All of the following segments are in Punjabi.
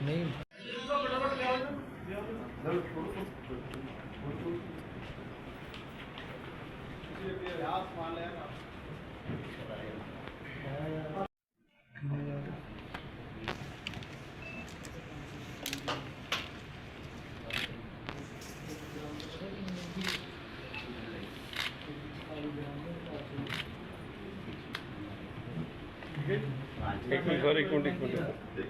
ਨਹੀਂ ਇੱਕ ਮਿੰਟ ਸਰ ਇੱਕ ਮਿੰਟ ਇੱਕ ਮਿੰਟ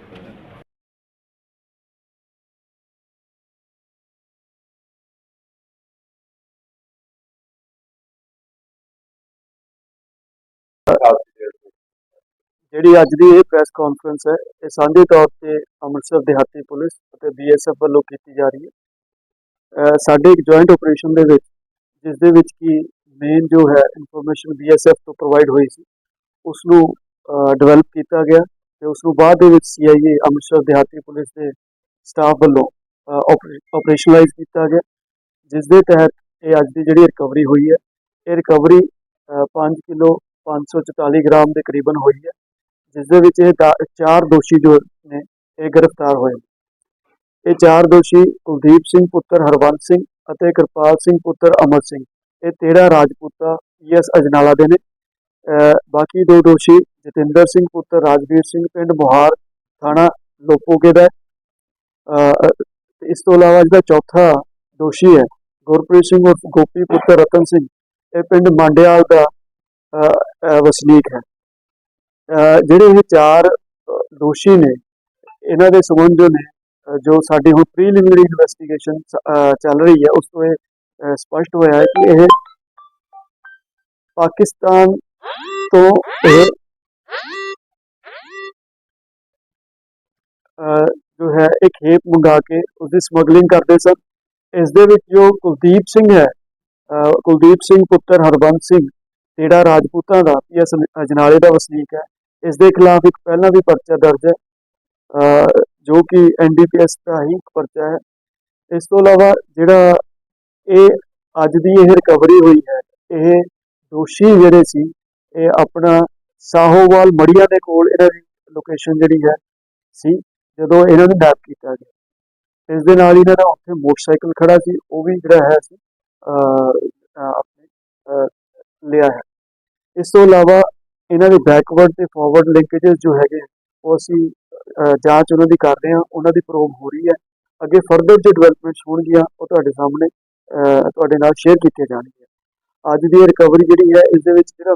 ਜਿਹੜੀ ਅੱਜ ਦੀ ਇਹ ਪ੍ਰੈਸ ਕਾਨਫਰੰਸ ਹੈ, ਇਹ ਸਾਂਝੇ ਤੌਰ ਤੇ ਅੰਮ੍ਰਿਤਸਰ ਦਿਹਾਤੀ ਪੁਲਿਸ ਅਤੇ ਬੀਐਸਐਫ ਵੱਲੋਂ ਕੀਤੀ ਜਾ ਰਹੀ ਹੈ। ਸਾਡੇ ਇੱਕ ਜੁਆਇੰਟ ਆਪਰੇਸ਼ਨ ਦੇ ਵਿੱਚ, ਜਿਸ ਦੇ ਵਿੱਚ ਕੀ ਮੇਨ ਜੋ ਹੈ ਇਨਫੋਰਮੇਸ਼ਨ ਬੀਐਸਐਫ ਤੋਂ ਪ੍ਰੋਵਾਈਡ ਹੋਈ ਸੀ ਉਸ ਨੂੰ ਡਿਵੈਲਪ ਕੀਤਾ ਗਿਆ ਤੇ ਉਸ ਨੂੰ ਬਾਅਦ ਦੇ ਵਿੱਚ ਸੀਆਈਏ ਅੰਮ੍ਰਿਤਸਰ ਦਿਹਾਤੀ ਪੁਲਿਸ ਦੇ ਸਟਾਫ ਵੱਲੋਂ ਆਪਰੇਸ਼ਨਲਾਈਜ਼ ਕੀਤਾ ਗਿਆ ਜਿਸ ਦੇ ਤਹਿਤ ਇਹ ਅੱਜ ਦੀ ਜਿਹੜੀ ਰਿਕਵਰੀ ਹੋਈ ਹੈ, ਇਹ ਰਿਕਵਰੀ 5 ਕਿਲੋ 544 ਗ੍ਰਾਮ ਦੇ ਕਰੀਬਨ ਹੋਈ ਹੈ ਜਿਸ ਦੇ ਵਿੱਚ ਇਹ ਚਾਰ ਦੋਸ਼ੀ ਜੋ ਨੇ, ਇਹ ਗ੍ਰਿਫਤਾਰ ਹੋਏ ਇਹ ਚਾਰ ਦੋਸ਼ੀ ਕੁਲਦੀਪ ਸਿੰਘ, ਪੁੱਤਰ ਹਰਵੰਤ ਸਿੰਘ ਅਤੇ ਕਿਰਪਾਲ ਸਿੰਘ, ਪੁੱਤਰ ਅਮਰ ਸਿੰਘ, ਇਹ ਤੇੜਾ ਰਾਜਪੂਤਾ ਪੀਐਸ ਅਜਨਾਲਾ ਦੇ ਨੇ। ਬਾਕੀ ਦੋ ਦੋਸ਼ੀ, ਜਤਿੰਦਰ ਸਿੰਘ ਪੁੱਤਰ ਰਾਜਵੀਰ ਸਿੰਘ, ਪਿੰਡ ਮੁਹਾਰ ਥਾਣਾ ਲੋਪੋਕੇ ਦਾ ਇਸ ਤੋਂ ਇਲਾਵਾ ਜਿਹੜਾ ਚੌਥਾ ਦੋਸ਼ੀ ਹੈ, ਗੁਰਪ੍ਰੀਤ ਸਿੰਘ ਉਰਫ ਗੋਪੀ ਪੁੱਤਰ ਰਤਨ ਸਿੰਘ, ਇਹ ਪਿੰਡ ਮਾਂਡਿਆਲ ਦਾ ਵਸਨੀਕ ਹੈ। ਜਿਹੜੇ ਇਹ ਚਾਰ ਦੋਸ਼ੀ ਨੇ, ਇਹਨਾਂ ਦੇ ਸੰਬੰਧ ਜੋ ਨੇ ਜੋ ਸਾਡੀ ਹੁਣ ਪ੍ਰੀਲਿਮਿਨਰੀ ਇਨਵੈਸਟੀਗੇਸ਼ਨ ਚੱਲ ਰਹੀ ਹੈ, ਉਸ ਤੋਂ ਇਹ ਸਪਸ਼ਟ ਹੋਇਆ ਹੈ ਕਿ ਇਹ ਪਾਕਿਸਤਾਨ ਤੋਂ ਇਹ ਜੋ ਹੈ, ਇੱਕ ਖੇਪ ਮੰਗਾ ਕੇ ਉਸ ਦੀ ਸਮਗਲਿੰਗ ਕਰਦੇ ਸਨ। ਇਸ ਦੇ ਵਿੱਚ ਜੋ ਕੁਲਦੀਪ ਸਿੰਘ ਹੈ ਕੁਲਦੀਪ ਸਿੰਘ ਪੁੱਤਰ ਹਰਬੰਸ ਸਿੰਘ, ਜਿਹੜਾ ਰਾਜਪੂਤਾਂ ਦਾ ਪੀਐਸ ਅਜਨਾਲੇ ਦਾ ਵਸਨੀਕ ਹੈ, ਇਸ ਦੇ ਖਿਲਾਫ ਇੱਕ ਪਹਿਲਾਂ ਵੀ ਪਰਚਾ ਦਰਜ ਹੈ, ਅਹ, ਜੋ ਕਿ ਐਨਡੀਪੀਐਸ ਦਾ ਹੀ ਪਰਚਾ ਹੈ। ਇਸ ਤੋਂ ਇਲਾਵਾ ਜਿਹੜਾ ਇਹ ਅੱਜ ਦੀ ਇਹ ਰਿਕਵਰੀ ਹੋਈ ਹੈ, ਇਹ ਦੋਸ਼ੀ ਜਿਹੜੇ ਸੀ ਇਹ ਆਪਣਾ ਸਾਹੋਵਾਲ ਮੜੀਆਂ ਦੇ ਕੋਲ ਇਹਨਾਂ ਦੀ ਲੋਕੇਸ਼ਨ ਜਿਹੜੀ ਹੈ ਸੀ, ਜਦੋਂ ਇਹਨਾਂ ਨੂੰ ਨੈਪ ਕੀਤਾ ਗਿਆ ਇਸ ਦੇ ਨਾਲ ਇਹਨਾਂ ਦਾ ਉੱਥੇ ਮੋਟਰਸਾਈਕਲ ਖੜਾ ਸੀ, ਉਹ ਵੀ ਜਿਹੜਾ ਹੈ ਸੀ ਆਪਣੇ ਲਿਆ ਹੈ। ਇਸ ਤੋਂ ਇਲਾਵਾ ਇਹਨਾਂ ਦੇ ਬੈਕਵਰਡ ਤੇ ਫਾਰਵਰਡ ਲਿੰਕੇजेस ਜੋ ਹੈਗੇ, ਉਹ ਅਸੀਂ ਜਾਂਚ ਉਹਨਾਂ ਦੀ ਕਰ ਰਹੇ ਹਾਂ, ਉਹਨਾਂ ਦੀ ਪ੍ਰੋਬ ਹੋ ਰਹੀ ਹੈ। ਅੱਗੇ ਫਰਦਰ ਜੋ ਡਿਵੈਲਪਮੈਂਟਸ ਹੋਣਗੀਆਂ, ਉਹ ਤੁਹਾਡੇ ਸਾਹਮਣੇ ਤੁਹਾਡੇ ਨਾਲ ਸ਼ੇਅਰ ਕੀਤੀਆਂ ਜਾਣਗੀਆਂ। ਅੱਜ ਦੀ ਰਿਕਵਰੀ ਜਿਹੜੀ ਹੈ, ਇਸ ਦੇ ਵਿੱਚ ਜਿਹੜਾ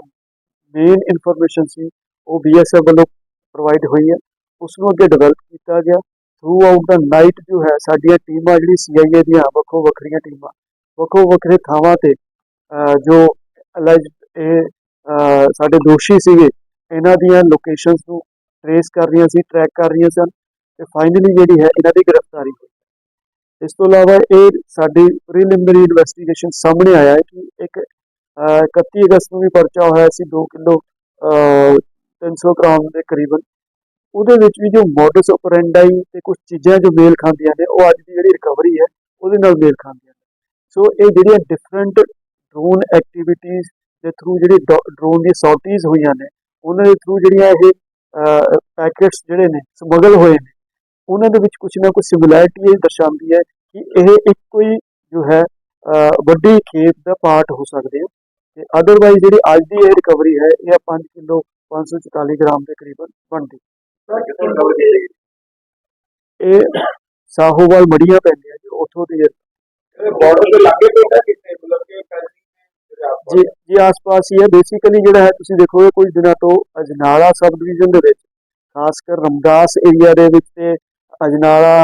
ਮੇਨ ਇਨਫੋਰਮੇਸ਼ਨ ਸੀ, ਉਹ ਬੀਐਸਐਫ ਵੱਲੋਂ ਪ੍ਰੋਵਾਈਡ ਹੋਈ ਹੈ। ਉਸ ਨੂੰ ਅੱਗੇ ਡਿਵੈਲਪ ਕੀਤਾ ਗਿਆ। ਥਰੂ ਆਊਟ ਦਾ ਨਾਈਟ ਜੋ ਹੈ, ਸਾਡੀਆਂ ਟੀਮਾਂ, ਜਿਹੜੀ ਸੀਆਈਏ ਦੀਆਂ ਵੱਖੋ ਵੱਖਰੀਆਂ ਟੀਮਾਂ, ਵੱਖੋ ਵੱਖਰੇ ਥਾਵਾਂ ਤੇ ਜੋ ਅਲੈਜ ਇਹ ਸਾਡੇ ਦੋਸ਼ੀ ਸੀਗੇ, ਇਹਨਾਂ ਦੀਆਂ ਲੋਕੇਸ਼ਨਸ ਨੂੰ ਟ੍ਰੇਸ ਕਰ ਰਹੀਆਂ ਸੀ ਟਰੈਕ ਕਰ ਰਹੀਆਂ ਸਨ ਤੇ ਫਾਈਨਲੀ ਜਿਹੜੀ ਹੈ, ਇਹਨਾਂ ਦੀ ਗ੍ਰਿਫਤਾਰੀ ਹੋਈ। ਇਸ ਤੋਂ ਇਲਾਵਾ ਇਹ ਸਾਡੀ ਪ੍ਰੀਲਿਮਿਨਰੀ ਇਨਵੈਸਟੀਗੇਸ਼ਨ ਸਾਹਮਣੇ ਆਇਆ ਹੈ ਕਿ ਇੱਕ 31 ਅਗਸਤ ਨੂੰ ਵੀ ਪਰਚਾ ਹੋਇਆ ਸੀ 2 ਕਿਲੋ 300 ਗ੍ਰਾਮ ਦੇ ਕਰੀਬਨ। ਉਹਦੇ ਵਿੱਚ ਵੀ ਜੋ ਮੋਡਸ ਆਪਰੈਂਡਾਈ ਤੇ ਕੁਝ ਚੀਜ਼ਾਂ ਜੋ ਮੇਲ ਖਾਂਦੀਆਂ ਨੇ ਉਹ ਅੱਜ ਦੀ ਜਿਹੜੀ ਰਿਕਵਰੀ ਹੈ ਉਹਦੇ ਨਾਲ ਮੇਲ ਖਾਂਦੀਆਂ ਨੇ। ਸੋ ਇਹ ਜਿਹੜੀਆਂ ਡਿਫਰੈਂਟ ਡਰੋਨ ਐਕਟੀਵਿਟੀਜ਼ ਦੇ ਥਰੂ ਜਿਹੜੀ ਡਰੋਨ ਦੀ ਸੌਟੀਜ਼ ਹੋਈਆਂ ਨੇ ਉਹਨਾਂ ਦੇ ਥਰੂ ਜਿਹੜੀਆਂ ਇਹ ਪੈਕੇਟਸ ਜਿਹੜੇ ਨੇ ਸਮਗਲ ਹੋਏ ਨੇ ਉਹਨਾਂ ਦੇ ਵਿੱਚ ਕੁਝ ਨਾ ਕੁਝ ਸਿਮਿਲੈਰਿਟੀ ਇਹ ਦਰਸਾਉਂਦੀ ਹੈ ਕਿ ਇਹ ਇੱਕੋ ਹੀ ਜੋ ਹੈ ਅਹ, ਵੱਡੀ ਖੇਤ ਦਾ ਪਾਰਟ ਹੋ ਸਕਦੇ ਆ। ਤੇ ਅਦਰਵਾਈਜ਼ ਜਿਹੜੀ ਅੱਜ ਦੀ ਇਹ ਰਿਕਵਰੀ ਹੈ ਇਹ 5 ਕਿਲੋ 544 ਗ੍ਰਾਮ ਦੇ ਕਰੀਬਨ ਬਣਦੀ। ਇਹ ਸਾਹੋਵਾਲ ਮੜੀਆਂ ਪੈਂਦੀਆਂ ਜੀ ਉੱਥੋਂ ਦੀ ਹੈ। ਬਾਰਡਰ ਦੇ ਲਾਗੇ ਪੈਂਦਾ ਕਿਤੇ ਮਤਲਬ ਕਿ ਜੀ ਜੀ ਆਸ-ਪਾਸ ਹੀ ਹੈ। ਬੇਸਿਕਲੀ ਜਿਹੜਾ ਹੈ ਤੁਸੀਂ ਦੇਖੋਗੇ ਕੁਝ ਦਿਨਾਂ ਤੋਂ ਅਜਨਾਲਾ ਸਬ ਡਿਵੀਜ਼ਨ ਦੇ ਵਿੱਚ ਖਾਸ ਕਰ ਰਮਦਾਸ ਏਰੀਆ ਦੇ ਵਿੱਚ ਤੇ ਅਜਨਾਲਾ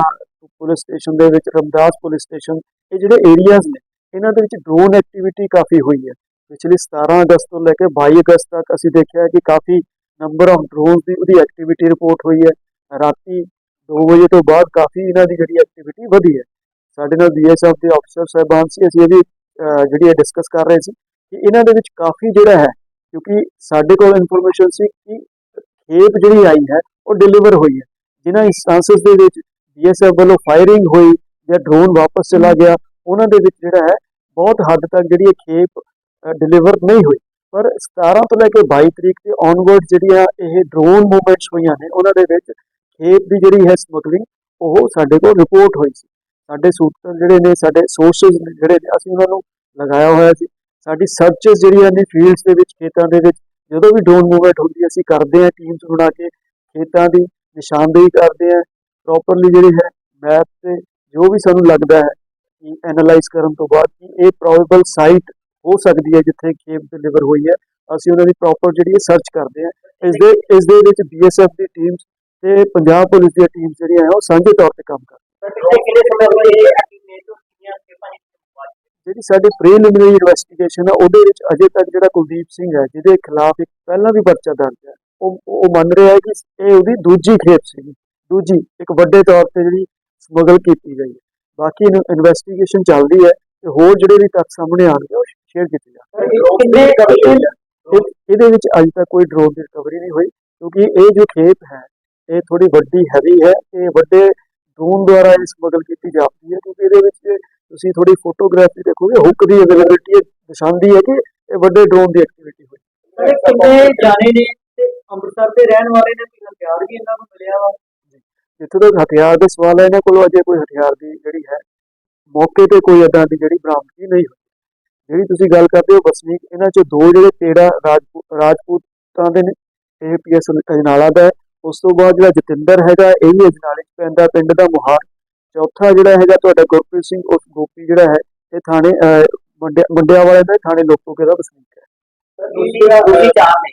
ਪੁਲਿਸ ਸਟੇਸ਼ਨ ਦੇ ਵਿੱਚ ਰਮਦਾਸ ਪੁਲਿਸ ਸਟੇਸ਼ਨ ਇਹ ਜਿਹੜੇ ਏਰੀਆਜ਼ ਨੇ ਇਹਨਾਂ ਦੇ ਵਿੱਚ ਡਰੋਨ ਐਕਟੀਵਿਟੀ ਕਾਫੀ ਹੋਈ ਹੈ। ਪਿਛਲੀ 17 ਅਗਸਤ ਤੋਂ ਲੈ ਕੇ 22 ਅਗਸਤ ਤੱਕ ਅਸੀਂ ਦੇਖਿਆ ਕਿ ਕਾਫੀ ਨੰਬਰ ਆਫ ਡਰੋਨਸ ਦੀ ਉਹਦੀ ਐਕਟੀਵਿਟੀ ਰਿਪੋਰਟ ਹੋਈ ਹੈ। ਰਾਤੀ 2 ਵਜੇ ਤੋਂ ਬਾਅਦ ਕਾਫੀ ਇਹਨਾਂ ਦੀ ਜਿਹੜੀ ਐਕਟੀਵਿਟੀ ਵਧੀ ਹੈ। ਸਾਡੇ ਨਾਲ ਬੀਐਸਐਫ ਦੇ ਅਫਸਰ ਸਾਹਿਬਾਨ ਸੀ, ਅਸੀਂ ਇਹ ਵੀ ਜਿਹੜੀ ਹੈ ਡਿਸਕਸ ਕਰ ਰਹੇ ਸੀ ਕਿ ਇਹਨਾਂ ਦੇ ਵਿੱਚ ਕਾਫੀ ਜਿਹੜਾ ਹੈ, ਕਿਉਂਕਿ ਸਾਡੇ ਕੋਲ ਇਨਫੋਰਮੇਸ਼ਨ ਸੀ ਕਿ ਖੇਪ ਜਿਹੜੀ ਆਈ ਹੈ, ਉਹ ਡਿਲੀਵਰ ਹੋਈ ਹੈ। ਜਿਨ੍ਹਾਂ ਇੰਸਟੈਂਸਸ ਦੇ ਵਿੱਚ ਬੀਐਸਐਫ ਵੱਲੋਂ ਫਾਇਰਿੰਗ ਹੋਈ ਜਾਂ ਡਰੋਨ ਵਾਪਸ ਚਲਾ ਗਿਆ, ਉਹਨਾਂ ਦੇ ਵਿੱਚ ਜਿਹੜਾ ਹੈ, ਬਹੁਤ ਹੱਦ ਤੱਕ ਜਿਹੜੀ ਇਹ ਖੇਪ ਡਿਲੀਵਰ ਨਹੀਂ ਹੋਈ। ਪਰ 17 ਤੋਂ ਲੈ ਕੇ 22 ਤਰੀਕ ਤੇ ਔਨਵਰਡ ਜਿਹੜੀਆਂ ਇਹ ਡਰੋਨ ਮੂਵਮੈਂਟਸ ਹੋਈਆਂ ਨੇ, ਉਹਨਾਂ ਦੇ ਵਿੱਚ ਖੇਪ ਦੀ ਜਿਹੜੀ ਹੈ ਸਮਗਲਿੰਗ ਉਹ ਸਾਡੇ ਕੋਲ ਰਿਪੋਰਟ ਹੋਈ ਸੀ। ਸਾਡੇ ਸੂਤਰ ਜਿਹੜੇ ਨੇ, ਸਾਡੇ ਸੋਰਸਸ ਜਿਹੜੇ ਨੇ, ਅਸੀਂ ਉਹਨਾਂ ਨੂੰ ਲਗਾਇਆ ਹੋਇਆ ਸੀ। ਸਾਡੀ ਸਰਚਸ ਜਿਹੜੀਆਂ ਨੇ ਫੀਲਡਸ ਦੇ ਵਿੱਚ, ਖੇਤਾਂ ਦੇ ਵਿੱਚ, ਜਦੋਂ ਵੀ ਡਰੋਨ ਮੂਵਮੈਂਟ ਹੁੰਦੀ ਹੈ, ਅਸੀਂ ਕਰਦੇ ਹਾਂ ਟੀਮਸ ਬਣਾ ਕੇ, ਖੇਤਾਂ ਦੀ ਨਿਸ਼ਾਨਦੇਹੀ ਕਰਦੇ ਹਾਂ ਪ੍ਰੋਪਰਲੀ ਜਿਹੜੀ ਹੈ ਮੈਪ ਤੇ ਜੋ ਵੀ ਸਾਨੂੰ ਲੱਗਦਾ ਹੈ, ਕਿ ਐਨਾਲਾਈਜ਼ ਕਰਨ ਤੋਂ ਬਾਅਦ ਕਿ ਇਹ ਪ੍ਰੋਬੇਬਲ ਸਾਈਟ ਹੋ ਸਕਦੀ ਹੈ ਜਿੱਥੇ ਖੇਪ ਡਿਲੀਵਰ ਹੋਈ ਹੈ। ਅਸੀਂ ਉਹਨਾਂ ਦੀ ਪ੍ਰੋਪਰ ਜਿਹੜੀ ਹੈ ਸਰਚ ਕਰਦੇ ਹਾਂ। ਇਸ ਦੇ ਇਸ ਦੇ ਵਿੱਚ ਬੀਐਸਐਫ ਦੀ ਟੀਮਸ ਤੇ ਪੰਜਾਬ ਪੁਲਿਸ ਦੀਆਂ ਟੀਮਸ ਜਿਹੜੀਆਂ ਹੈ ਉਹ ਸਾਂਝੇ ਤੌਰ ਤੇ ਕੰਮ ਕਰ ਪਿਛਲੇ ਕਿੰਨੇ ਸਮੇਂ ਤੋਂ ਇਹ ਐਕਟੀਵੇਟ ਕੀਤੀਆਂ ਕਿ ਭਾਈ ਜਿਹੜੀ ਸਾਡੀ ਪ੍ਰੀਲਿਮਿਨਰੀ ਇਨਵੈਸਟੀਗੇਸ਼ਨ ਹੈ ਉਹਦੇ ਵਿੱਚ ਅਜੇ ਤੱਕ ਜਿਹੜਾ ਕੁਲਦੀਪ ਸਿੰਘ ਹੈ ਜਿਹਦੇ ਖਿਲਾਫ ਇੱਕ ਪਹਿਲਾਂ ਵੀ ਪਰਚਾ ਦਰਜ ਹੈ ਉਹ ਉਹ ਮੰਨ ਰਿਹਾ ਹੈ ਕਿ ਇਹ ਉਹਦੀ ਦੂਜੀ ਖੇਪ ਸੀ। ਦੂਜੀ ਇੱਕ ਵੱਡੇ ਤੌਰ ਤੇ ਜਿਹੜੀ ਸਮਗਲ ਕੀਤੀ ਗਈ ਹੈ। ਬਾਕੀ ਇਨਵੈਸਟੀਗੇਸ਼ਨ ਚੱਲਦੀ ਹੈ ਤੇ ਹੋਰ ਜਿਹੜੇ ਵੀ ਤੱਥ ਸਾਹਮਣੇ ਆਉਣਗੇ ਉਹ ਸ਼ੇਅਰ ਕੀਤੇ ਇਹ- ਇਹਦੇ ਵਿੱਚ ਅੱਜ ਤੱਕ ਕੋਈ ਡਰੋਨ ਦੀ ਰਿਕਵਰੀ ਨਹੀਂ ਹੋਈ ਕਿਉਂਕਿ ਇਹ ਜੋ ਖੇਪ ਹੈ ਇਹ ਥੋੜੀ ਵੱਡੀ ਹੈਵੀ ਹੈ ਤੇ ਵੱਡੇ ਡਰੋਨ ਦੁਆਰਾ ਇਹ ਸਮਗਲ ਕੀਤੀ ਜਾਂਦੀ ਹੈ ਕਿਉਂਕਿ ਇਹਦੇ ਵਿੱਚ ਜੇ ਤੁਸੀਂ ਥੋੜੀ ਫੋਟੋਗ੍ਰਾਫੀ ਦੇਖੋਗੇ ਹੁੱਕ ਦੀ ਅਵੇਲੇਬਿਲਟੀ ਨਿਸ਼ਾਨਦੀ ਹੈ ਕਿ ਇਹ ਵੱਡੇ ਡਰੋਨ ਦੀ ਐਕਟੀਵਿਟੀ ਹੋਈ। ਕਿੰਨੇ ਜਾਣੇ ਨੇ? ਤੇ ਅੰਮ੍ਰਿਤਸਰ ਦੇ ਰਹਿਣ ਵਾਲੇ ਨੇ ਕੋਈ ਹਥਿਆਰ ਵੀ ਇਹਨਾਂ ਨੂੰ ਮਿਲਿਆ ਵਾ? ਜਿੱਥੇ ਤੱਕ ਹਥਿਆਰ ਦਾ ਸਵਾਲ ਹੈ ਇਹਨਾਂ ਕੋਲ ਅਜੇ ਕੋਈ ਹਥਿਆਰ ਦੀ ਜਿਹੜੀ ਹੈ ਮੌਕੇ ਤੇ ਕੋਈ ਏਦਾਂ ਦੀ ਜਿਹੜੀ ਬਰਾਮਦਗੀ ਨਹੀਂ ਹੋਈ। ਜਿਹੜੀ ਤੁਸੀਂ ਗੱਲ ਕਰਦੇ ਹੋ ਵਸਨੀਕ ਇਹਨਾਂ ਚ ਦੋ ਜਿਹੜੇ ਤੇੜਾ ਰਾਜਪੂਤ ਦੇ ਨੇ ਇਹ ਪੀਐਸ ਅਜਨਾਲਾ ਦਾ ਉਸ ਤੋਂ ਬਾਅਦ ਜਿਹੜਾ ਜਤਿੰਦਰ ਹੈਗਾ ਇਹ ਵੀ ਅਜਨਾਲੇ ਚ ਪੈਂਦਾ ਪਿੰਡ ਦਾ ਮੁਹਾਰ। ਚੌਥਾ ਜਿਹੜਾ ਹੈਗਾ ਤੁਹਾਡਾ ਗੁਰਪ੍ਰੀਤ ਸਿੰਘ ਉਸ ਗੋਪੀ ਜਿਹੜਾ ਹੈ ਇਹ ਥਾਣੇ ਮੰਡਿਆ ਵਾਲੇ ਦਾ ਥਾਣੇ ਲੋਕੋਕੇ ਦਾ ਵਸਨੀਕ ਹੈ। ਦੂਸਰਾ ਦੂਸਰੀ ਚਾਰ ਨੇ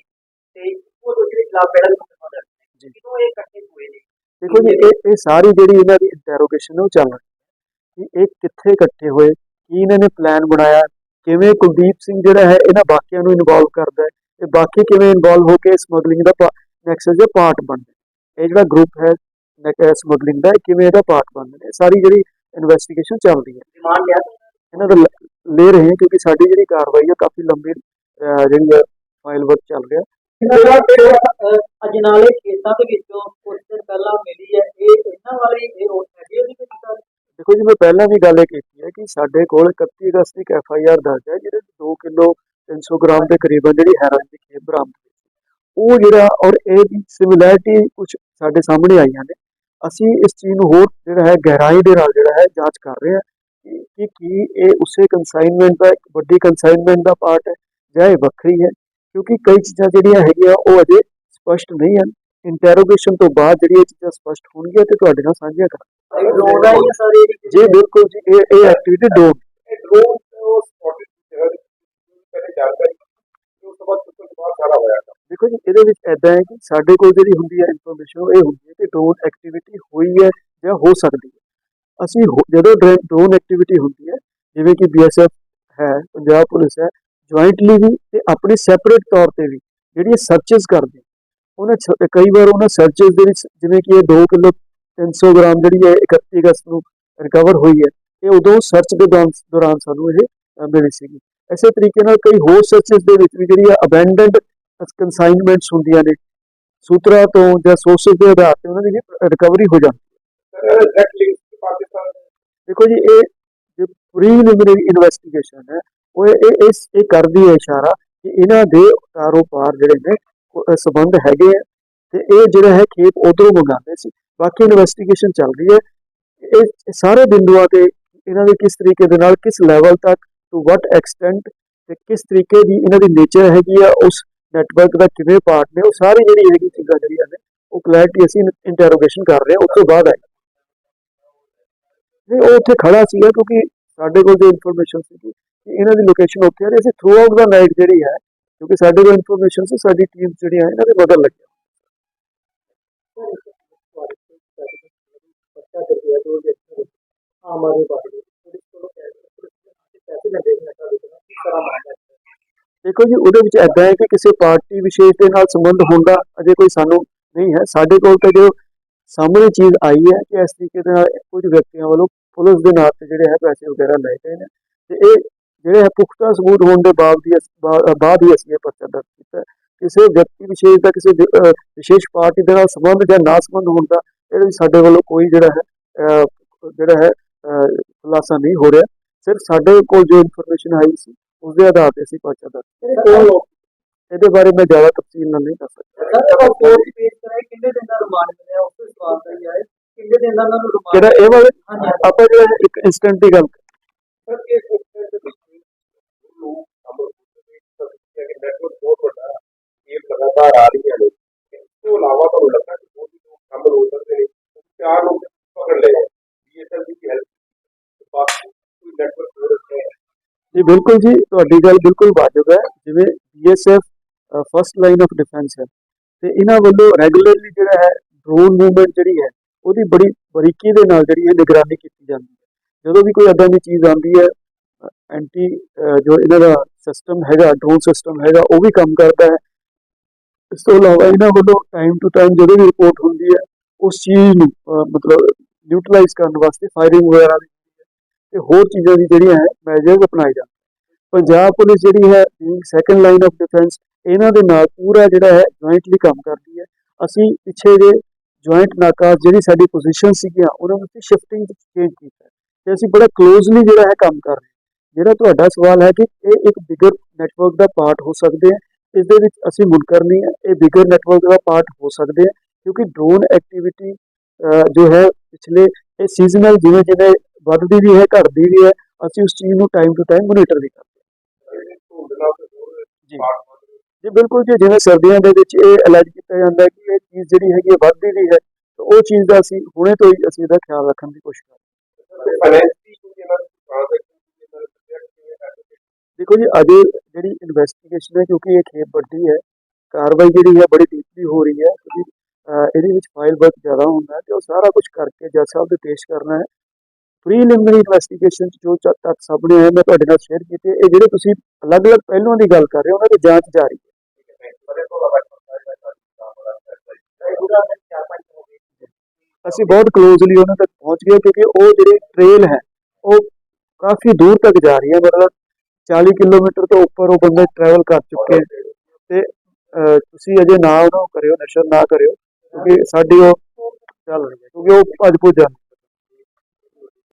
ਤੇ ਉਹ ਦੂਸਰੇ ਖਿਲਾਫ ਪਹਿਲਾਂ ਮੁਕੱਦਮਾ ਦਰਜ ਹੈ। ਜੀ। ਜਦੋਂ ਇਹ ਇਕੱਠੇ ਹੋਏ ਨੇ? ਦੇਖੋ ਜੀ ਇਹ ਇਹ ਸਾਰੀ ਜਿਹੜੀ ਇਹਨਾਂ ਦੀ ਇੰਟਰੋਗੇਸ਼ਨ ਉਹ ਚੱਲ ਰਹੀ ਹੈ ਕਿ ਇਹ ਕਿੱਥੇ ਇਕੱਠੇ ਹੋਏ ਕੀ ਇਹਨਾਂ ਨੇ ਪਲਾਨ ਬਣਾਇਆ ਕਿਵੇਂ ਕੁਲਦੀਪ ਸਿੰਘ ਜਿਹੜਾ ਹੈ ਇਹਨਾਂ ਬਾਕੀਆਂ ਨੂੰ ਇਨਵੋਲਵ ਕਰਦਾ ਹੈ ਤੇ ਬਾਕੀ ਕਿਵੇਂ ਇਨਵੋਲਵ ਹੋ ਕੇ ਸਮਗਲਿੰਗ ਦਾ ਨੈਕਸਸ ਦਾ ਪਾਰਟ ਬਣਦੇ ਇਹ ਜਿਹੜਾ ਗਰੁੱਪ ਹੈ ਸਮਗਲਿੰਗ ਦਾ ਕਿਵੇਂ ਇਹਦਾ ਪਾਰਟ ਬਣਦੇ ਨੇ ਸਾਰੀ ਜਿਹੜੀ ਇਨਵੈਸਟੀਗੇਸ਼ਨ ਚੱਲ ਰਹੀ ਹੈ ਲਿਆ ਇਹਨਾਂ ਦਾ ਲ- ਰਹੇ ਹਾਂ ਕਿਉਂਕਿ ਸਾਡੀ ਜਿਹੜੀ ਕਾਰਵਾਈ ਹੈ ਕਾਫੀ ਲੰਬੀ ਜਿਹੜੀ ਹੈ ਫਾਈਲ ਵਰਕ ਚੱਲ ਰਿਹਾ। ਅਜਨਾਲੇ ਖੇਤਾਂ ਦੇ ਵਿੱਚੋਂ ਕੁਝ ਦਿਨ ਪਹਿਲਾਂ ਮਿਲੀ ਹੈ ਇਹ ਇਹਨਾਂ ਵਾਲੀ ਇਹ ਉਹ ਹੈਗੀ ਉਹਦੀ ਵਿੱਚ ਸਰ ਦੇਖੋ ਜੀ ਮੈਂ ਪਹਿਲਾਂ ਵੀ ਗੱਲ ਇਹ ਕੀਤੀ ਹੈ ਕਿ ਸਾਡੇ ਕੋਲ 31 ਅਗਸਤ ਦੀ ਐਫ ਆਈ ਆਰ ਦਰਜ ਹੈ, ਜਿਹਦੇ 2 ਕਿਲੋ 300 ਗ੍ਰਾਮ ਦੇ ਕਰੀਬਨ ਜਿਹੜੀ ਹੈਰੋਇਨ ਦੀ ਖੇਪ ਬਰਾਮਦ ਹੋਈ ਉਹ ਜਿਹੜਾ ਔਰ ਇਹ ਦੀ ਸਿਮਿਲੈਰਿਟੀ ਕੁਝ ਸਾਡੇ ਸਾਹਮਣੇ ਆਈਆਂ ਨੇ। ਅਸੀਂ ਇਸ ਚੀਜ਼ ਨੂੰ ਹੋਰ ਜਿਹੜਾ ਹੈ, ਗਹਿਰਾਈ ਦੇ ਨਾਲ ਜਿਹੜਾ ਹੈ, ਜਾਂਚ ਕਰ ਰਹੇ ਹਾਂ ਕਿ ਕੀ ਇਹ ਉਸੇ ਕਨਸਾਈਨਮੈਂਟ ਦਾ, ਇੱਕ ਵੱਡੀ ਕਨਸਾਈਨਮੈਂਟ ਦਾ ਪਾਰਟ ਹੈ ਜਾਂ ਇਹ ਵੱਖਰੀ ਹੈ, ਕਿਉਂਕਿ ਕਈ ਚੀਜ਼ਾਂ ਜਿਹੜੀਆਂ ਹੈਗੀਆਂ ਉਹ ਅਜੇ ਸਪਸ਼ਟ ਨਹੀਂ ਹਨ। ਇੰਟਰੋਗੇਸ਼ਨ ਤੋਂ ਬਾਅਦ ਜਿਹੜੀਆਂ ਚੀਜ਼ਾਂ ਸਪਸ਼ਟ ਹੋਣਗੀਆਂ ਤੇ ਤੁਹਾਡੇ ਨਾਲ ਸਾਂਝੀਆਂ ਕਰਾਂਗੇ। ਇਹ ਡਰੋਨ ਹੈ ਇਹ ਸਰ ਇਹ ਜੀ ਬਿਲਕੁਲ ਜੀ ਇਹ ਇਹ ਐਕਟੀਵਿਟੀ ਡਰੋਨ ਉਹ ਸਪੋਰਟਡ ਜਗ੍ਹਾ ਦੀ ਪਹਿਲੇ ਜਾਣਕਾਰੀ ਉਸ ਤੋਂ ਬਾਅਦ ਉਸ ਤੋਂ ਬਾਅਦ ਸਾਰਾ ਹੋਇਆ ਦੇਖੋ ਜੀ ਇਹਦੇ ਵਿੱਚ ਐਦਾਂ ਹੈ ਕਿ ਸਾਡੇ ਕੋਲ ਜਿਹੜੀ ਹੁੰਦੀ ਹੈ ਇਨਫੋਰਮੇਸ਼ਨ ਇਹ ਹੁੰਦੀ ਹੈ ਕਿ ਡਰੋਨ ਐਕਟੀਵਿਟੀ ਹੋਈ ਹੈ ਜਾਂ ਹੋ ਸਕਦੀ ਹੈ। ਅਸੀਂ ਜਦੋਂ ਡਰੋਨ ਐਕਟੀਵਿਟੀ ਹੁੰਦੀ ਹੈ ਜਿਵੇਂ ਕਿ ਬੀਐਸਐਫ ਹੈ ਪੰਜਾਬ ਪੁਲਿਸ ਹੈ ਜੁਆਇੰਟਲੀ ਵੀ ਤੇ ਆਪਣੀ ਸੈਪਰੇਟ ਤੌਰ ਤੇ ਵੀ ਜਿਹੜੀਆਂ ਸਰਚਸ ਕਰਦੇ ਉਹਨਾਂ ਕਈ ਵਾਰ ਉਹਨਾਂ ਸਰਚਸ ਦੇ ਵਿੱਚ ਜਿਵੇਂ ਕਿ ਇਹ 2 ਕਿਲੋ 300 ਗ੍ਰਾਮ ਜਿਹੜੀ ਹੈ 31 ਅਗਸਤ ਨੂੰ ਰਿਕਵਰ ਹੋਈ ਹੈ, ਇਹ ਉਦੋਂ ਸਰਚ ਦੇ ਦੌਰਾਨ ਸਾਨੂੰ ਇਹ ਮਿਲੀ ਸੀਗੀ। ਇਸੇ ਤਰੀਕੇ ਨਾਲ ਕਈ ਹੋਰ ਸਰਚਸ ਦੇ ਵਿੱਚ ਵੀ ਜਿਹੜੀ ਅਬੈਂਡਨਡ ਕਨਸਾਈਨਮੈਂਟਸ ਹੁੰਦੀਆਂ ਨੇ, ਸੂਤਰਾਂ ਤੋਂ ਜਾਂ ਸੋਰਸਸ ਦੇ ਆਧਾਰ ਤੇ ਉਹਨਾਂ ਦੀ ਰਿਕਵਰੀ ਹੋ ਜਾਂਦੀ ਹੈ। ਦੇਖੋ ਜੀ, ਇਹ ਜੋ ਪ੍ਰੀਲਿਮਿਨਰੀ ਇਨਵੈਸਟੀਗੇਸ਼ਨ ਹੈ, ਉਹ ਇਹ ਇਸ ਇਹ ਕਰਦੀ ਹੈ ਇਸ਼ਾਰਾ ਕਿ ਇਹਨਾਂ ਦੇ ਕਾਰੋਬਾਰ ਜਿਹੜੇ ਨੇ ਸੰਬੰਧ ਹੈਗੇ ਆ ਤੇ ਇਹ ਜਿਹੜਾ ਹੈ ਖੇਪ ਉਧਰੋਂ ਮੰਗਾਉਂਦੇ ਸੀ। ਬਾਕੀ ਇਨਵੈਸਟੀਗੇਸ਼ਨ ਚੱਲ ਰਹੀ ਹੈ। ਇਹ ਸਾਰੇ ਬਿੰਦੂਆਂ ਤੇ ਇਹਨਾਂ ਦੇ ਕਿਸ ਤਰੀਕੇ ਦੇ ਨਾਲ, ਕਿਸ ਲੈਵਲ ਤੱਕ ਟੂ ਵਾਟ ਐਕਸਟੈਂਟ ਤੇ ਕਿਸ ਤਰੀਕੇ ਦੀ ਇਹਨਾਂ ਦੀ ਨੇਚਰ ਹੈਗੀ ਆ, ਉਸ ਨੈਟਵਰਕ ਦਾ ਕਿਵੇਂ ਪਾਰਟ ਨੇ, ਉਹ ਸਾਰੀ ਜਿਹੜੀ ਹੈਗੀ ਚੀਜ਼ਾਂ ਜਿਹੜੀਆਂ ਨੇ, ਉਹ ਕਲੈਰਿਟੀ ਅਸੀਂ ਇੰਟਰੋਗੇਸ਼ਨ ਕਰ ਰਹੇ ਹਾਂ, ਉਸ ਤੋਂ ਬਾਅਦ ਆਏ। ਨਹੀਂ, ਉਹ ਉੱਥੇ ਖੜਾ ਸੀਗਾ ਕਿਉਂਕਿ ਸਾਡੇ ਕੋਲ ਜੋ ਇਨਫੋਰਮੇਸ਼ਨ ਸੀ ਕਿ ਇਹਨਾਂ ਦੀ ਲੋਕੇਸ਼ਨ ਉੱਥੇ ਹੈ। ਤੇ ਅਸੀਂ ਥਰੂ ਆਊਟ ਦਾ ਨਾਈਟ ਜਿਹੜੀ ਹੈ ਕਿਉਂਕਿ ਸਾਡੇ ਕੋਲ ਇਨਫੋਰਮੇਸ਼ਨ ਸੀ ਸਾਡੀ ਟੀਮ ਜਿਹੜੀਆਂ ਹੈ ਇਹਨਾਂ ਦੇ ਮਗਰ ਲੱਗੀ ਦੇਖੋ ਜੀ ਉਹਦੇ ਵਿੱਚ ਐਦਾਂ ਹੈ ਕਿ ਕਿਸੇ ਪਾਰਟੀ ਵਿਸ਼ੇਸ਼ ਦੇ ਨਾਲ ਸੰਬੰਧ ਹੋਣ ਦਾ ਅਜੇ ਕੋਈ ਸਾਨੂੰ ਨਹੀਂ ਹੈ। ਸਾਡੇ ਕੋਲ ਤਾਂ ਜੋ ਸਾਹਮਣੇ ਚੀਜ਼ ਆਈ ਹੈ ਕਿ ਇਸ ਤਰੀਕੇ ਦੇ ਨਾਲ ਕੁਝ ਵਿਅਕਤੀਆਂ ਵੱਲੋਂ ਪੁਲਿਸ ਦੇ ਨਾਂ ਤੇ ਜਿਹੜੇ ਹੈ ਪੈਸੇ ਵਗੈਰਾ ਲਏ ਗਏ ਨੇ। ਤੇ ਇਹ ਜਿਹੜੇ ਪੁਖਤਾ ਸਬੂਤ ਹੋਣ ਦੇ ਬਾਵਜੂਦ ਬਾਅਦ ਹੀ ਅਸੀਂ ਇਹ ਪਰਚਾ ਦਰਜ ਕੀਤਾ। ਕਿਸੇ ਵਿਅਕਤੀ ਵਿਸ਼ੇਸ਼ ਦਾ ਕਿਸੇ ਵਿਸ਼ੇਸ਼ ਪਾਰਟੀ ਦੇ ਨਾਲ ਸੰਬੰਧ ਜਾਂ ਨਾ ਸੰਬੰਧ ਹੋਣ ਦਾ ਇਹਦੇ ਸਾਡੇ ਵੱਲੋਂ ਕੋਈ ਜਿਹੜਾ ਹੈ ਜਿਹੜਾ ਹੈ ਖੁਲਾਸਾ ਨਹੀਂ ਹੋ ਰਿਹਾ। ਸਿਰਫ ਸਾਡੇ ਕੋਲ ਜੋ ਇਨਫੋਰਮੇਸ਼ਨ ਆਈ ਸੀ ਉਸ ਦੇ ਆਧਾਰ ਤੇ ਅਸੀਂ ਪਰਚਾ ਦਰਜ ਇਹਦੇ ਬਾਰੇ ਮੈਂ ਜ਼ਿਆਦਾ ਤਫਸੀਲ ਨਾਲ ਨਹੀਂ ਦੱਸ ਸਕਦਾ। ਸਰ ਆਪਾਂ ਕੋਰਟ ਪੇਸ਼ ਕਰਾਏ ਕਿੰਨੇ ਦਿਨ ਦਾ ਰਿਮਾਂਡ ਮਿਲਿਆ? ਉਸ ਦੇ ਸਵਾਲ ਦਾ ਹੀ ਆਏ ਕਿੰਨੇ ਦਿਨ ਦਾ ਉਹਨਾਂ ਨੂੰ ਰਿਮਾਂਡ ਕਿਹੜਾ ਇਹ ਵਾਲੇ। ਆਪਾਂ ਜਿਹੜਾ ਇੱਕ ਇਨਸਟੈਂਟ ਦੀ ਗੱਲ ਸਰ ਇਹ ਲਗਾਤਾਰ ਆ ਰਹੀਆਂ ਨੇ। ਇਸ ਤੋਂ ਇਲਾਵਾ ਤੁਹਾਨੂੰ ਲੱਗਾ ਕਿ ਹੋਰ ਵੀ ਲੋਕ ਕੰਮ ਹੋ ਸਕਦੇ ਨੇ। ਚਾਰ ਲੋਕ ਪਕੜ ਲਏ ਬੀਐਸਐਲ ਦੀ ਹੈਲਪ ਬਾਕੀ ਕੋਈ ਨੈਟਵਰਕ ਹੋ ਹੈ? ਜੀ, ਬਿਲਕੁਲ ਜੀ, ਤੁਹਾਡੀ ਗੱਲ ਬਿਲਕੁਲ ਵਾਜਬ ਹੈ। ਜਿਵੇਂ BSF first line of defence ਹੈ। ਤੇ ਇਹਨਾਂ ਵੱਲੋਂ ਰੈਗੂਲਰਲੀ ਜਿਹੜਾ ਹੈ ਡਰੋਨ ਮੂਵਮੈਂਟ ਜਿਹੜੀ ਹੈ, ਉਹਦੀ ਬੜੀ ਬਰੀਕੀ ਦੇ ਨਾਲ ਜਿਹੜੀ ਹੈ ਨਿਗਰਾਨੀ ਕੀਤੀ ਜਾਂਦੀ ਹੈ। ਜਦੋਂ ਵੀ ਕੋਈ ਏਦਾਂ ਦੀ ਚੀਜ਼ ਆਉਂਦੀ ਹੈ ਐਂਟੀ ਜੋ ਇਹਨਾਂ ਦਾ ਸਿਸਟਮ ਹੈਗਾ ਡਰੋਨ ਸਿਸਟਮ ਹੈਗਾ, ਉਹ ਵੀ ਕੰਮ ਕਰਦਾ ਹੈ। ਇਸ ਤੋਂ ਇਲਾਵਾ ਇਹਨਾਂ ਵੱਲੋਂ ਟਾਈਮ ਟੂ ਟਾਈਮ ਜਦੋਂ ਵੀ ਰਿਪੋਰਟ ਹੁੰਦੀ ਹੈ, ਉਸ ਚੀਜ਼ ਨੂੰ ਮਤਲਬ ਨਿਊਟਰਲਾਈਜ਼ ਕਰਨ ਵਾਸਤੇ ਫਾਇਰਿੰਗ ਵਗੈਰਾ ਵੀ ਤੇ ਹੋਰ ਚੀਜ਼ਾਂ ਦੀ ਜਿਹੜੀਆਂ ਹੈ ਮੈਜਰਸ ਅਪਣਾਏ ਜਾਂਦੇ ਪੰਜਾਬ ਪੁਲਿਸ ਜਿਹੜੀ ਹੈ ਸੈਕੰਡ ਲਾਈਨ ਆਫ ਡਿਫੈਂਸ ਇਹਨਾਂ ਦੇ ਨਾਲ ਪੂਰਾ ਜਿਹੜਾ ਹੈ ਜੁਆਇੰਟਲੀ ਕੰਮ ਕਰਦੀ ਹੈ। ਅਸੀਂ ਪਿੱਛੇ ਜੇ ਜੁਆਇੰਟ ਨਾਕਾ ਜਿਹੜੀ ਸਾਡੀ ਪੋਜੀਸ਼ਨ ਸੀਗੀਆਂ, ਉਹਨਾਂ ਵਿੱਚ ਸ਼ਿਫਟਿੰਗ ਚੇਂਜ ਕੀਤਾ ਹੈ। ਤੇ ਅਸੀਂ ਬੜਾ ਕਲੋਜ਼ਲੀ ਜਿਹੜਾ ਹੈ, ਕੰਮ ਕਰ ਰਹੇ ਜਿਹੜਾ ਤੁਹਾਡਾ ਸਵਾਲ ਹੈ ਕਿ ਇਹ ਇੱਕ ਬਿਗਰ ਨੈਟਵਰਕ ਦਾ ਪਾਰਟ ਹੋ ਸਕਦੇ ਹੈ ਇਸ ਦੇ ਵਿੱਚ ਅਸੀਂ ਮੁਨਕਰ ਹੈ, ਇਹ ਬਿਗਰ ਨੈਟਵਰਕ ਦਾ ਪਾਰਟ ਹੋ ਸਕਦੇ ਹੈ ਕਿਉਂਕਿ ਡਰੋਨ ਐਕਟੀਵਿਟੀ ਜੋ ਹੈ ਪਿਛਲੇ ਇਹ ਸੀਜ਼ਨਲ ਜਿਵੇਂ ਜਿਵੇਂ ਵੱਧਦੀ ਵੀ ਹੈ, ਘਟਦੀ ਵੀ ਹੈ, ਅਸੀਂ ਉਸ ਚੀਜ਼ ਨੂੰ ਟਾਈਮ ਟੂ ਟਾਈਮ ਮੋਨੀਟਰ ਵੀ ਕਰਦੇ ਹਾਂ ਜੀ। ਜੀ, ਬਿਲਕੁਲ ਜੀ, ਜਿਵੇਂ ਸਰਦੀਆਂ ਦੇ ਵਿੱਚ ਇਹ ਅਲਰਟ ਕੀਤਾ ਜਾਂਦਾ ਹੈ ਕਿ ਇਹ ਚੀਜ਼ ਜਿਹੜੀ ਹੈਗੀ ਵੱਧਦੀ ਵੀ ਹੈ, ਤਾਂ ਉਹ ਚੀਜ਼ ਦਾ ਅਸੀਂ ਹੁਣੇ ਤੋਂ ਹੀ ਅਸੀਂ ਇਹਦਾ ਖਿਆਲ ਰੱਖਣ ਦੀ ਕੋਸ਼ਿਸ਼ ਕਰਦੇ ਹਾਂ ਫਾਈਨੈਂਸ ਦੀ ਕੋਈ ਇਹਨਾਂ ਦੀ ਟ੍ਰਾਂਜੈਕਸ਼ਨ ਦੀ ਇਹਨਾਂ ਦੇ ਪ੍ਰੋਜੈਕਟ ਕਿਵੇਂ ਕਰਦੇ ਦੇਖੋ ਜੀ, ਅਜੇ ਜਿਹੜੀ ਇਨਵੈਸਟੀਗੇਸ਼ਨ ਹੈ, ਕਿਉਂਕਿ ਇਹ ਖੇਪ ਵੱਡੀ ਹੈ, ਕਾਰਵਾਈ ਜਿਹੜੀ ਹੈ, ਬੜੀ ਡੀਪਲੀ ਹੋ ਰਹੀ ਹੈ, ਕਿਉਂਕਿ ਇਹਦੇ ਵਿੱਚ ਫਾਈਲ ਵਰਕ ਜ਼ਿਆਦਾ ਹੁੰਦਾ ਹੈ ਤੇ ਉਹ ਸਾਰਾ ਕੁਝ ਕਰਕੇ ਜੱਜ ਸਾਹਿਬ ਦੇ ਪੇਸ਼ ਕਰਨਾ ਹੈ। ਪ੍ਰੀਲਿਮਿਨਰੀ ਇਨਵੈਸਟੀਗੇਸ਼ਨ ਜੋ ਚ- ਸਾਹਮਣੇ ਆਏ, ਮੈਂ ਤੁਹਾਡੇ ਨਾਲ ਸ਼ੇਅਰ ਕੀਤੇ। ਇਹ ਜਿਹੜੇ ਤੁਸੀਂ ਅਲੱਗ-ਅਲੱਗ ਪਹਿਲੂਆਂ ਦੀ ਗੱਲ ਕਰ ਰਹੇ ਹੋ, ਉਹਨਾਂ ਦੀ ਜਾਂਚ ਜਾਰੀ ਹੈ। ਅਸੀਂ ਬਹੁਤ ਕਲੋਜ਼ਲੀ ਉਹਨਾਂ ਤੱਕ ਪਹੁੰਚ ਗਏ, ਕਿਉਂਕਿ ਉਹ ਜਿਹੜੇ ਟ੍ਰੇਲ ਹੈ, ਉਹ ਕਾਫੀ ਦੂਰ ਤੱਕ ਜਾ ਰਹੀ ਹੈ ਮਤਲਬ 40 ਕਿਲੋਮੀਟਰ ਤੋਂ ਉੱਪਰ ਉਹ ਬੰਦੇ ਟਰੈਵਲ ਕਰ ਚੁੱਕੇ ਤੇ ਤੁਸੀਂ ਅਜੇ ਨਾ ਉਹਨੂੰ ਕਰਿਓ ਨਸ਼ਰ ਨਾ ਕਰਿਓ, ਕਿਉਂਕਿ ਸਾਡੀ ਉਹ ਚੱਲ ਰਹੀ ਹੈ ਕਿਉਂਕਿ ਉਹ ਭੱਜ ਭੁੱਜ ਜਾਂਦੇ